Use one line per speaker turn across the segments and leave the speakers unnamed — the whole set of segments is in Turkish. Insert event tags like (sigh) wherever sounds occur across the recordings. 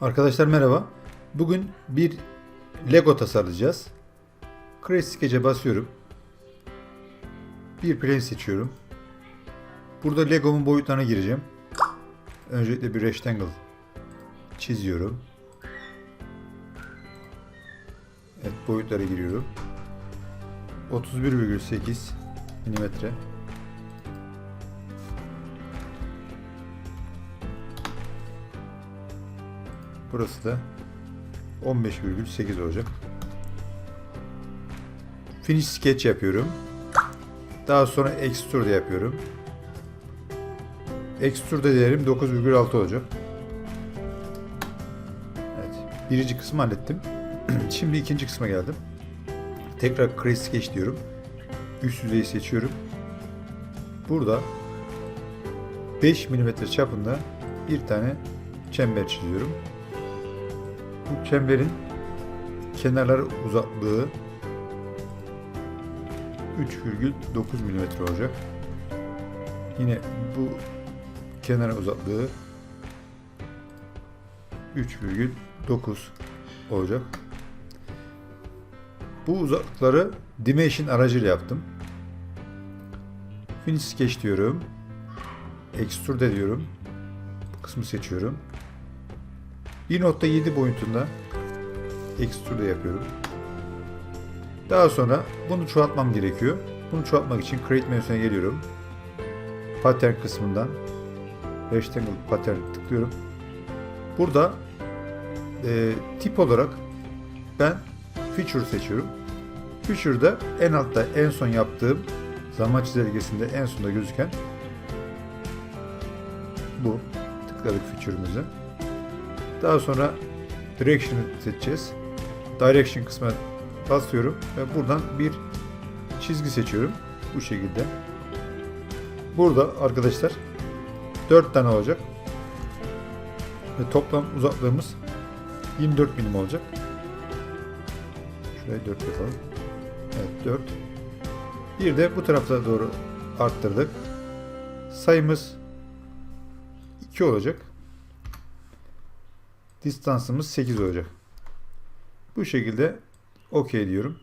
Arkadaşlar merhaba. Bugün bir Lego tasarlayacağız. Create Sketch'e basıyorum. Bir plane seçiyorum. Burada Lego'mun boyutlarına gireceğim. Öncelikle bir rectangle çiziyorum. Evet boyutlara giriyorum. 31,8 milimetre. Burası da 15,8 olacak. Finish sketch yapıyorum. Daha sonra extrude yapıyorum. Extrude değerim 9,6 olacak. Evet. Birinci kısmı hallettim. (clears throat) Şimdi ikinci kısma geldim. Tekrar create sketch diyorum. Üst yüzeyi seçiyorum. Burada 5 mm çapında bir tane çember çiziyorum. Bu çemberin kenarları uzaklığı 3,9 mm olacak. Yine bu kenar uzaklığı 3,9 olacak. Bu uzaklıkları Dimension aracıyla yaptım. Finish Sketch diyorum. Extrude diyorum. Bu kısmı seçiyorum. 1.7 boyutunda extrude yapıyorum. Daha sonra bunu çoğaltmam gerekiyor. Bunu çoğaltmak için Create menüsüne geliyorum. Pattern kısmından Rectangle Pattern tıklıyorum. Burada e, tip olarak ben Feature seçiyorum. Feature'da en altta en son yaptığım zaman çizelgesinde en sonda gözüken bu. Tıkladık Feature'ımızı. Daha sonra Direction'ı seçeceğiz. Direction kısmına basıyorum ve buradan bir çizgi seçiyorum. Bu şekilde. Burada arkadaşlar 4 tane olacak. Ve toplam uzaklığımız 24 milim olacak. Şuraya 4 yapalım. Evet 4. Bir de bu tarafa doğru arttırdık. Sayımız 2 olacak. Distansımız 8 olacak. Bu şekilde OK diyorum.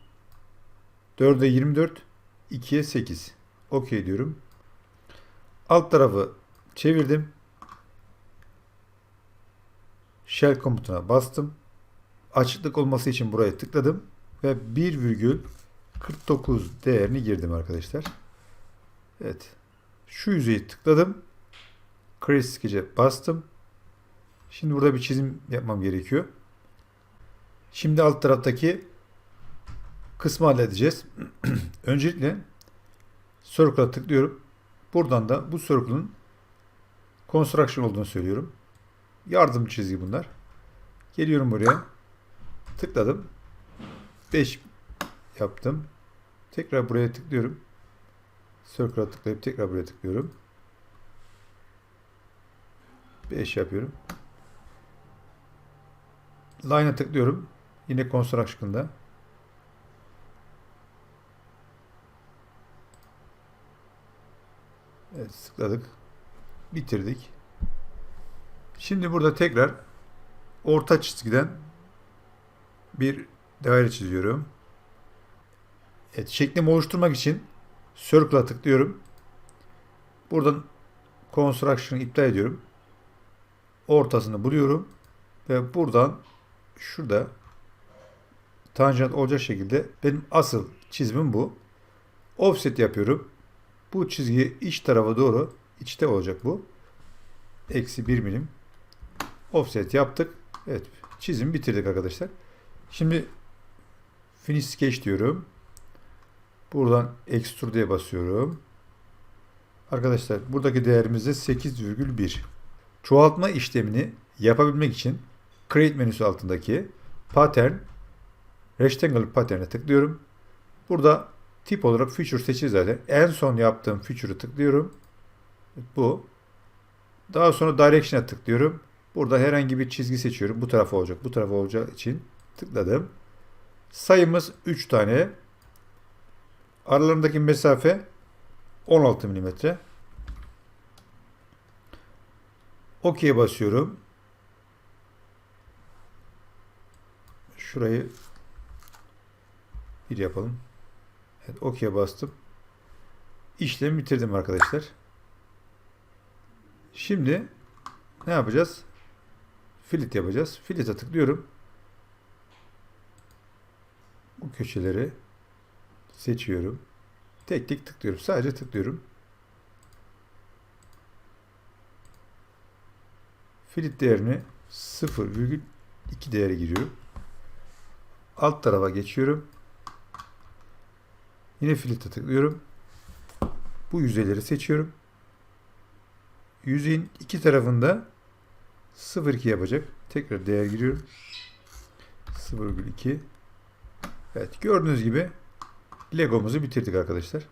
4'e 24, 2'ye 8. OK diyorum. Alt tarafı çevirdim. Shell komutuna bastım. Açıklık olması için buraya tıkladım ve 1,49 değerini girdim arkadaşlar. Evet. Şu yüzeyi tıkladım. Create Sketch'e bastım. Şimdi burada bir çizim yapmam gerekiyor. Şimdi alt taraftaki kısmı halledeceğiz. (clears throat) Öncelikle Circle'a tıklıyorum. Buradan da bu Circle'ın Construction olduğunu söylüyorum. Yardım çizgi bunlar. Geliyorum buraya. Tıkladım. 5 yaptım. Tekrar buraya tıklıyorum. Circle'a tıklayıp tekrar buraya tıklıyorum. 5 yapıyorum. Line'a tıklıyorum. Yine Construction'da. Evet tıkladık. Bitirdik. Şimdi burada tekrar orta çizgiden bir daire çiziyorum. Evet, şeklimi oluşturmak için Circle'a tıklıyorum. Buradan Construction'ı iptal ediyorum. Ortasını buluyorum. Ve buradan şurada tanjant olacak şekilde benim asıl çizimim bu. Offset yapıyorum. Bu çizgi iç tarafa doğru içte olacak bu. Eksi 1 milim. Offset yaptık. Evet. Çizimi bitirdik arkadaşlar. Şimdi Finish Sketch diyorum. Buradan Extrude'ye basıyorum. Arkadaşlar buradaki değerimiz de 8,1. Çoğaltma işlemini yapabilmek için Create menüsü altındaki Pattern Rectangle Pattern'e tıklıyorum. Burada tip olarak Feature seçili zaten. En son yaptığım Feature'ı tıklıyorum. Bu. Daha sonra Direction'a tıklıyorum. Burada herhangi bir çizgi seçiyorum. Bu tarafa olacak. Bu tarafa olacak için tıkladım. Sayımız 3 tane. Aralarındaki mesafe 16 mm. OK'ye basıyorum. Şurayı bir yapalım. Evet, OK'ye bastım. İşlemi bitirdim arkadaşlar. Şimdi ne yapacağız? Filit yapacağız. Filit'e tıklıyorum. Bu köşeleri seçiyorum. Tek tek tıklıyorum. Sadece tıklıyorum. Filit değerini 0,2 değere giriyorum. Alt tarafa geçiyorum. Yine filtre tıklıyorum. Bu yüzeyleri seçiyorum. Yüzeyin iki tarafında 0,2 yapacak. Tekrar değer giriyorum. 0,2 Evet gördüğünüz gibi Legomuzu bitirdik arkadaşlar.